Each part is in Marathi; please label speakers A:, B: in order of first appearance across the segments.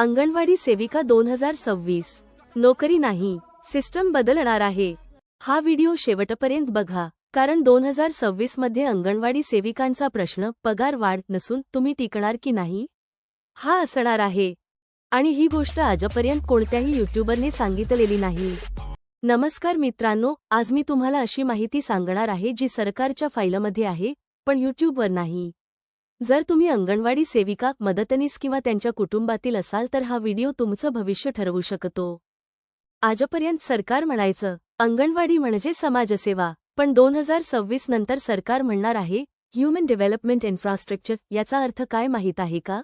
A: अंगणवाडी सेविका दोन हजार सव्वीस. नोकरी नाही सिस्टम बदलणार आहे. हा व्हिडिओ शेवटपर्यंत बघा कारण दोन हजार सव्वीसमध्ये अंगणवाडी सेविकांचा प्रश्न पगार वाढ नसून तुम्ही टिकणार की नाही? हा असणार आहे. आणि ही गोष्ट आजपर्यंत कोणत्याही युट्यूबरने सांगितलेली नाही. नमस्कार मित्रांनो आज मी तुम्हाला अशी माहिती सांगणार आहे जी सरकारच्या फाईलमध्ये आहे पण युट्यूबवर नाही. जर तुम्ही अंगणवाडी सेविका मदतनीस किंवा त्यांच्या कुटुंबातील असाल तर हा व्हिडिओ तुमचं भविष्य ठरवू शकतो. आजपर्यंत सरकार म्हणायचं अंगणवाडी म्हणजे समाजसेवा पण दोन हजार सव्वीस नंतर सरकार म्हणणार आहे ह्युमन डेव्हलपमेंट इन्फ्रास्ट्रक्चर याचा अर्थ काय माहीत आहे का?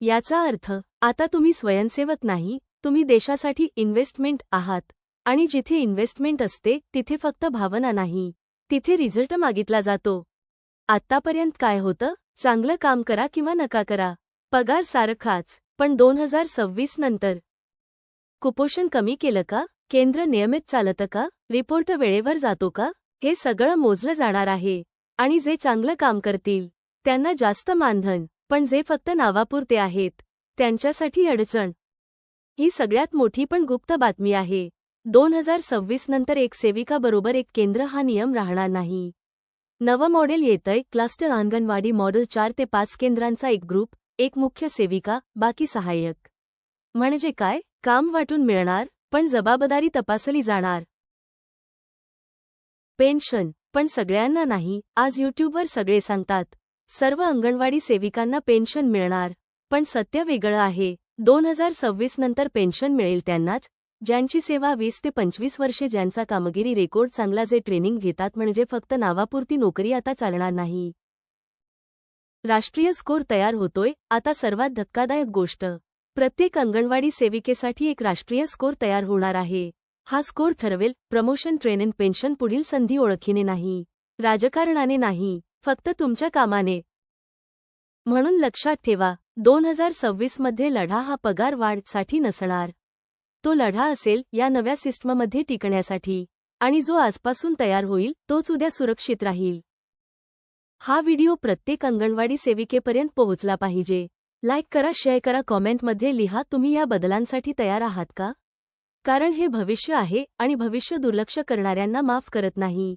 A: याचा अर्थ आता तुम्ही स्वयंसेवक नाही तुम्ही देशासाठी इन्व्हेस्टमेंट आहात आणि जिथे इन्व्हेस्टमेंट असते तिथे फक्त भावना नाही तिथे रिझल्ट मागितला जातो. आत्तापर्यंत काय होतं? चांगलं काम करा किंवा नका करा. पगार सारखाच पण दोन हजार सव्वीस नंतर. कुपोषण कमी केलं का? केंद्र नियमित चालतं का? रिपोर्ट वेळेवर जातो का? हे सगळं मोजलं जाणार आहे. आणि जे चांगलं काम करतील त्यांना जास्त मानधन पण जे फक्त नावापुरते आहेत त्यांच्यासाठी अडचण. ही सगळ्यात मोठी पण गुप्त बातमी आहे. दोन हजार सव्वीस नंतर एक सेविका बरोबर एक केंद्र हा नियम राहणार नाही. नवं मॉडेल येतंय. क्लस्टर अंगणवाडी मॉडेल चार ते पाच केंद्रांचा एक ग्रुप एक मुख्य सेविका बाकी सहाय्यक. म्हणजे काय? काम वाटून मिळणार पण जबाबदारी तपासली जाणार. पेन्शन पण सगळ्यांना नाही आज युट्यूबवर सगळे सांगतात. सर्व अंगणवाडी सेविकांना पेन्शन मिळणार पण सत्य वेगळं आहे. दोन हजार सव्वीस नंतर पेन्शन मिळेल त्यांनाच ज्यांची सेवा वीस ते पंचवीस वर्षे ज्यांचा कामगिरी रेकॉर्ड चांगला जे ट्रेनिंग घेतात म्हणजे फक्त नावापुरती नोकरी आता चालणार नाही. राष्ट्रीय स्कोर तयार होतोय आता सर्वात धक्कादायक गोष्ट. प्रत्येक अंगणवाडी सेविकेसाठी एक राष्ट्रीय स्कोर तयार होणार आहे. हा स्कोर ठरवेल प्रमोशन ट्रेनिंग पेन्शन पुढील संधी ओळखीने नाही. राजकारणाने नाही फक्त तुमच्या कामाने. म्हणून लक्षात ठेवा दोन हजार सव्वीसमध्ये लढा हा पगार वाढसाठी नसणार. तो लढा असेल या नव्या सिस्टममध्ये टिकण्यासाठी आणि जो आजपासून तयार होईल तोच उद्या सुरक्षित राहील. हा व्हिडिओ प्रत्येक अंगणवाडी सेविकेपर्यंत पोहोचला पाहिजे. लाईक करा शेअर करा कॉमेंटमध्ये लिहा. तुम्ही या बदलांसाठी तयार आहात का? कारण हे भविष्य आहे आणि भविष्य दुर्लक्ष करणाऱ्यांना माफ करत नाही.